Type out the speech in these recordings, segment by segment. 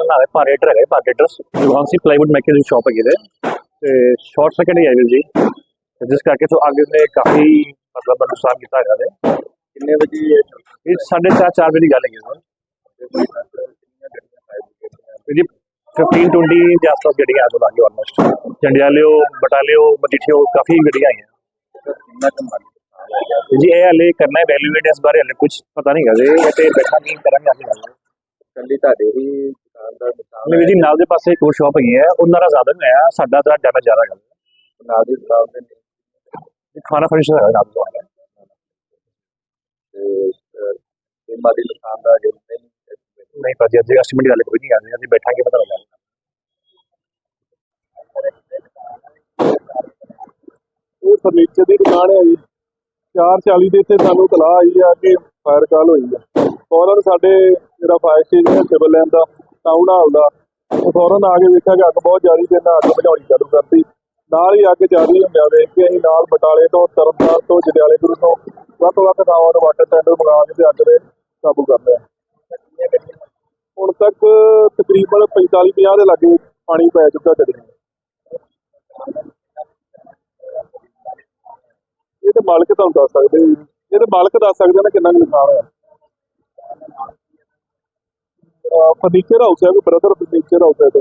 ਨਾਲ ਹੈ ਪਾਰੇਟਰ ਹੈਗਾ ਪਾਰੇਟਰਸ ਜਵਾਂਸੀ ਪਲਾਈਵੁੱਡ ਮੇਕਰ ਦੀ ਸ਼ਾਪ ਹੈਗੀ ਹੈ ਤੇ ਸ਼ਾਰਟ ਸਰਕਟ ਹੀ ਆਈ ਜੀ। ਜਿਸ ਕਰਕੇ ਤੋਂ ਅੱਗ ਨੇ ਕਾਫੀ ਮਤਲਬ ਨੁਕਸਾਨ ਕੀਤਾ ਹੈਗਾ ਨੇ ਕਿੰਨੇ ਵਜੇ ਇਹ ਚੱਲਦਾ ਇਹ ਸਾਢੇ ਚਾਰ ਚਾਰ ਵਜੇ ਦੀ ਗੱਲ ਹੈਗੀ ਸਰ। ਜੀ 15 20 ਦੇ ਆਸ-ਪਾਸ ਗੱਡੀਆਂ ਆ ਲੱਗੀ ਆਲਮੋਸਟ ਜੰਡਿਆਲਿਓ ਬਟਾਲਿਓ ਮਜੀਠੀਓ ਕਾਫੀ ਗੱਡੀਆਂ ਆਈਆਂ। ਕਿੰਨਾ ਕੁ ਜੀ ਇਹ ਹਲੇ ਕਰਨਾ ਹੈ ਵੈਲਿਊਏਟ ਇਸ ਬਾਰੇ ਹਲੇ ਕੁਝ ਪਤਾ ਨਹੀਂ ਹੈਗਾ ਜੀ ਤੇ ਬੈਠਾ ਨਹੀਂ ਕਰਾਂਗੇ ਅੱਗੇ ਗੱਲ ਕੱਲੀ ਤੁਹਾਡੇ ਹੀ ਦੁਕਾਨ ਦਾ ਨੁਕਸਾਨ ਨਹੀਂ ਜੀ ਨਾਲ ਦੇ ਪਾਸੇ ਇੱਕ ਹੋਰ ਸ਼ਾਪ ਹੈਗੀ ਹੈ ਉਹਨਾਂ ਦਾ ਜ਼ਿਆਦਾ ਨਹੀਂ ਹੋਇਆ ਸਾਡਾ ਤਾਂ ਡੈਮੇਜ ਜ਼ਿਆਦਾ ਹੈਗਾ। ਨਾਲ ਦੀ ਦੁਕਾਨ ਦੇ ਨੇ। ਜੀ, ਖਾਣਾ ਫਰਨੀਚਰ ਹੈਗਾ ਨਾਲ ਦਾ ਤੇ ਮਾਲੀ ਨੁਕਸਾਨ ਦਾ ਜੇ ਨਹੀਂ ਨਹੀਂ ਭਾਜੀ ਅੱਜ ਐਸਟੀਮੇਟ ਵਾਲੇ ਕੋਈ ਨਹੀਂ ਆਉਂਦੇ ਅਸੀਂ ਬੈਠਾਂਗੇ ਪਤਾ ਲੱਗਾ ਇਹ ਫਰਨੀਚਰ ਦੀ ਦੁਕਾਨ ਹੈ ਜੀ। 440 ਦੇ ਇੱਥੇ ਸਾਨੂੰ ਤਲਾਹ ਆਈ ਆ ਕਿ ਫਾਇਰ ਕਾਲ ਹੋਈ ਆ। ਫੌਰਨ ਸਾਡੇ ਜਿਹੜਾ ਫਾਇਰ ਸਟੇਸ਼ਨ ਹੈ ਸਿਵਲ ਲਾਈਨ ਦਾ ਟਾਊਨ ਹਾਲ ਦਾ, ਉਹ ਫੌਰਨ ਆ ਕੇ ਵੇਖਿਆ ਕਿ ਅੱਗ ਬਹੁਤ ਜ਼ਿਆਦਾ ਤੇ ਇਹਨਾਂ ਅੱਗ ਬੁਝਾਉਣੀ ਚਾਲੂ ਕਰਤੀ। ਨਾਲ ਹੀ ਅੱਗ ਜ਼ਿਆਦਾ ਹੁੰਦਿਆ ਵੇਖ ਕੇ ਅਸੀਂ ਨਾਲ ਬਟਾਲੇ ਤੋਂ, ਤਰਨਤਾਰਨ ਤੋਂ ਜੜਿਆਲੇ ਗੁਰੂ ਤੋਂ ਵੱਖ ਵੱਖ ਥਾਵਾਂ ਤੋਂ ਵਾਟਰ ਟੈਂਡਰ ਮੰਗਾ ਕੇ ਤੇ ਅੱਗ ਦੇ ਕਾਬੂ ਕਰ ਲਿਆ। ਹੁਣ ਤੱਕ ਤਕਰੀਬਨ 45 50 ਦੇ ਲਾਗੇ ਪਾਣੀ ਪੈ ਚੁੱਕਾ ਗੱਡੀ ਨੂੰ ਇਹ ਤੇ ਮਾਲਕ ਤੁਹਾਨੂੰ ਦੱਸ ਸਕਦੇ ਜੀ। ਮਾਲਕ ਦੱਸ ਸਕਦੇ ਨੇ ਕਿੰਨਾ ਨੁਕਸਾਨ ਹੋਇਆ। ਫਰਨੀਚਰ ਹਾਊਸ ਹੈ ਕੋਈ ਬ੍ਰਦਰ ਫਰਨੀਚਰ ਹਾਊਸ ਹੈ ਇਹਦਾ।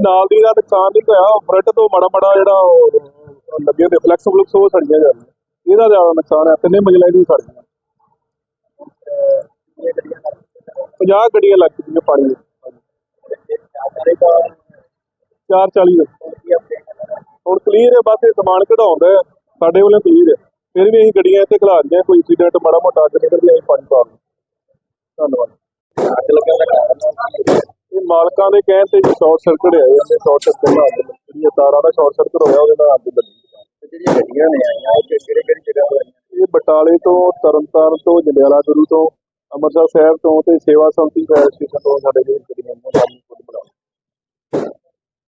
ਨਾਲ ਦੀ ਦਾ ਨੁਕਸਾਨ ਨਹੀਂ ਹੋਇਆ। ਫਰੰਟ ਤੋਂ ਮਾੜਾ ਮਾੜਾ ਜਿਹੜਾ ਲੱਗੇ ਹੁੰਦੇ ਫਲੈਕਸ ਫਲੁਕਸ ਉਹ ਸੜੀਆਂ ਜਾਂਦੀਆਂ ਇਹਦਾ ਜ਼ਿਆਦਾ ਨੁਕਸਾਨ ਹੈ ਤਿੰਨੇ ਮੰਜ਼ਿਲਾਂ ਦੀ ਸੜ ਗਈਆਂ 50 ਗੱਡੀਆਂ ਲੱਗ ਚੁੱਕੀਆਂ ਪਾਣੀ ਵਿੱਚ 440 ਦਾ। ਹੁਣ ਕਲੀਅਰ ਹੈ ਬਸ ਇਹ ਸਮਾਨ ਕਢਾਉਂਦਾ ਸਾਡੇ ਵੱਲੋਂ ਕਲੀਅਰ ਹੈ। ਫਿਰ ਵੀ ਅਸੀਂ ਗੱਡੀਆਂ ਇੱਥੇ ਖਲਾ ਦਿੰਦੇ ਕੋਈ ਇੰਸੀਡੈਂਟ ਮਾੜਾ ਮੋਟਾ ਅੱਗ ਨਿਕਲਦੀ ਅਸੀਂ ਪਾਣੀ ਪਾ। ਧੰਨਵਾਦ। ਅੱਗ ਲੱਗਣ ਦਾ ਕਾਰਨ ਇਹ ਮਾਲਕਾਂ ਦੇ ਕਹਿਣ ਤੇ ਸ਼ਾਰਟ ਸਰਕਟ ਹੈ ਇਹਨੇ ਸ਼ਾਰਟ ਸਰਕਟ ਨਾਲ ਅੱਗ ਲੱਗੀ। ਜਿਹੜੀ ਤਾਰਾਂ ਦਾ ਸ਼ਾਰਟ ਸਰਕਟ ਹੋਇਆ ਉਹਦੇ ਨਾਲ ਅੱਗ ਲੱਗੀ। ਤੇ ਜਿਹੜੀਆਂ ਗੱਡੀਆਂ ਨੇ ਆਈਆਂ ਉਹ ਕਿਹੜੇ ਕਿਹੜੀ ਜਗ੍ਹਾ ਤੋਂ ਆਈਆਂ? ਇਹ ਬਟਾਲੇ ਤੋਂ ਤਰਨਤਾਰਨ ਤੋਂ ਜੰਡਿਆਲਾ ਗੁਰੂ ਤੋਂ ਅੰਮ੍ਰਿਤਸਰ ਸ਼ਹਿਰ ਤੋਂ ਤੇ ਸੇਵਾ ਸੰਤੀ ਫਾਇਰ ਸਟੇਸ਼ਨ ਤੋਂ ਸਾਡੇ ਕੋਲ ਗੱਡੀਆਂ ਆਈਆਂ